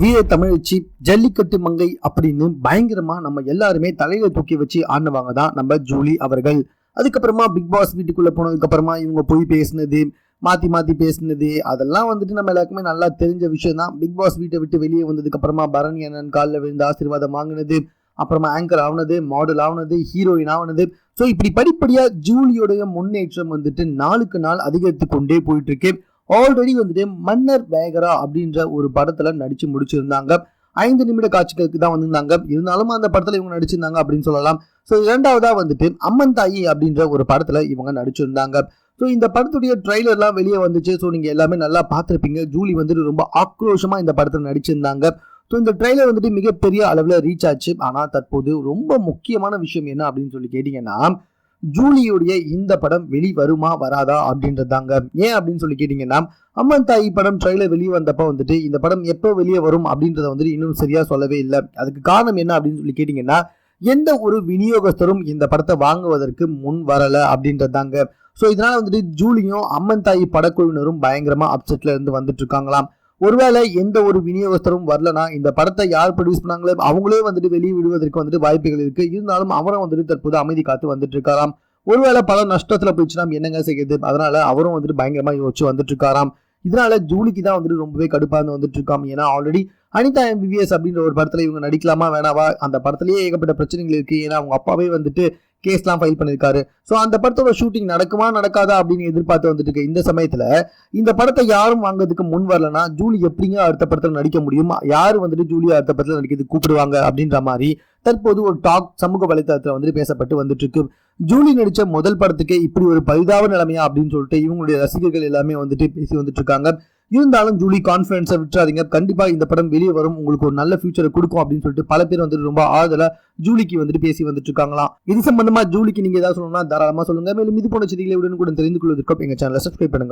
வீர தமிழச்சி ஜல்லிக்கட்டு மங்கை அப்படின்னு பயங்கரமா நம்ம எல்லாருமே தலையில தூக்கி வச்சு ஆடினவங்க தான் நம்ம ஜூலி அவர்கள். அதுக்கப்புறமா பிக் பாஸ் வீட்டுக்குள்ள போனதுக்கு அப்புறமா இவங்க போய் பேசினது மாற்றி மாற்றி பேசினது அதெல்லாம் வந்துட்டு நம்ம எல்லாருக்குமே நல்லா தெரிஞ்ச விஷயம் தான் பிக் பாஸ் வீட்டை விட்டு வெளியே வந்ததுக்கு அப்புறமா பரணி அண்ணன் காலில் விழுந்து ஆசீர்வாதம் வாங்கினது அப்புறமா ஆங்கர் ஆனது மாடல் ஆனது ஹீரோயின் ஆனது ஸோ இப்படி படிப்படியாக ஜூலியோடைய முன்னேற்றம் வந்துட்டு நாளுக்கு நாள் அதிகரித்து கொண்டே போயிட்டு இருக்கு. ஆல்ரெடி வந்துட்டு மன்னர் வேகரா அப்படின்ற ஒரு படத்துல நடிச்சு முடிச்சிருந்தாங்க. ஐந்து நிமிட காட்சிகளுக்கு தான் வந்திருந்தாங்க. இருந்தாலும் அந்த படத்தில் இவங்க நடிச்சிருந்தாங்க அப்படின்னு சொல்லலாம். ஸோ இரண்டாவதாக வந்துட்டு அம்மன் தாயி அப்படின்ற ஒரு படத்தில் இவங்க நடிச்சிருந்தாங்க. ஸோ இந்த படத்துடைய ட்ரைலர்லாம் வெளியே வந்துச்சு. ஸோ நீங்கள் எல்லாமே நல்லா பார்த்துருப்பீங்க. ஜூலி வந்துட்டு ரொம்ப ஆக்ரோஷமாக இந்த படத்தில் நடிச்சிருந்தாங்க. ஸோ இந்த ட்ரைலர் வந்துட்டு மிகப்பெரிய அளவில் ரீச் ஆச்சு. ஆனால் தற்போது ரொம்ப முக்கியமான விஷயம் என்ன அப்படின்னு சொல்லி கேட்டிங்கன்னா ஜூலியுடைய இந்த படம் வெளி வருமா வராதா அப்படின்றதாங்க. ஏன் அப்படின்னு சொல்லி கேட்டிங்கன்னா அம்மன் தாய் படம் ட்ரெயிலர் வெளியே வந்தப்போ வந்துட்டு இந்த படம் எப்போ வெளியே வரும் அப்படின்றத வந்துட்டு இன்னும் சரியா சொல்லவே இல்லை. அதுக்கு காரணம் என்ன அப்படின்னு சொல்லி கேட்டிங்கன்னா எந்த ஒரு விநியோகஸ்தரும் இந்த படத்தை வாங்குவதற்கு முன் வரலை அப்படின்றதாங்க. ஸோ இதனால் வந்துட்டு ஜூலியும் அம்மன் தாயி படக்குழுவினரும் பயங்கரமாக அப்செட்டில் இருந்து வந்துட்டு இருக்காங்களாம். ஒருவேளை எந்த ஒரு விநியோகஸ்தரும் வரலனா இந்த படத்தை யார் ப்ரொடியூஸ் பண்ணாங்களோ அவங்களே வந்துட்டு வெளியே விடுவதற்கு வந்துட்டு வாய்ப்புகள் இருக்கு. இருந்தாலும் அவரும் வந்துட்டு தற்போது அமைதி காத்து வந்துட்டு இருக்காராம் ஒருவேளை படம் நஷ்டத்துல போயிடுச்சுன்னா என்னங்க செய்யுது அதனால அவரும் வந்துட்டு பயங்கரமா யோசிச்சு வந்துட்டு இருக்காராம் இதனால ஜூலிக்கு தான் வந்துட்டு ரொம்பவே கடுப்பாக இருந்து வந்துட்டு இருக்காம் ஏன்னா ஆல்ரெடி அனிதா எம்பிபிஎஸ் அப்படின்ற ஒரு படத்துல இவங்க நடிக்கலாமா வேணாவா? அந்த படத்துலயே ஏகப்பட்ட பிரச்சனைகள் இருக்கு. ஏன்னா அவங்க அப்பாவே வந்துட்டு கேஸ்லாம் ஃபைல் பண்ணியிருக்காரு ஸோ அந்த படத்தோட ஷூட்டிங் நடக்குமா நடக்காதா அப்படின்னு எதிர்பார்த்து வந்துட்டு இருக்கு இந்த சமயத்தில் இந்த படத்தை யாரும் வாங்குறதுக்கு முன் வரலனா ஜூலி எப்படிங்க அடுத்த படத்தில் நடிக்க முடியும்? யார் வந்துட்டு ஜூலி அடுத்த படத்தில் நடிக்கிறது கூப்பிடுவாங்க அப்படின்ற மாதிரி தற்போது ஒரு டாக் சமூக வலைத்தளத்தில் வந்துட்டு பேசப்பட்டு வந்துட்டு இருக்கு ஜூலி நடித்த முதல் படத்துக்கே இப்படி ஒரு பரிதாப நிலைமையா அப்படின்னு சொல்லிட்டு இவங்களுடைய ரசிகர்கள் எல்லாமே வந்துட்டு பேசி வந்துட்டு இருக்காங்க இருந்தாலும் ஜூலி கான்ஃபிடன்ஸை விட்டுறாதீங்க. கண்டிப்பா இந்த படம் வெளியே வரும். உங்களுக்கு ஒரு நல்ல ஃபியூச்சரை கொடுக்கும் அப்படின்னு சொல்லிட்டு பல பேர் வந்துட்டு ரொம்ப ஆறுதலா ஜூலிக்கு வந்துட்டு பேசி வந்துட்டு இருக்காங்களாம் இது சம்பந்தமா ஜூலிக்கு நீங்க ஏதாவது சொல்லணும்னா தாராளமா சொல்லுங்க. மேலும் இது போன செய்திகளை உடனுக்குடன் தெரிந்து கொள்வதற்கு எங்க சேனலை சப்ஸ்கிரைப் பண்ணுங்க.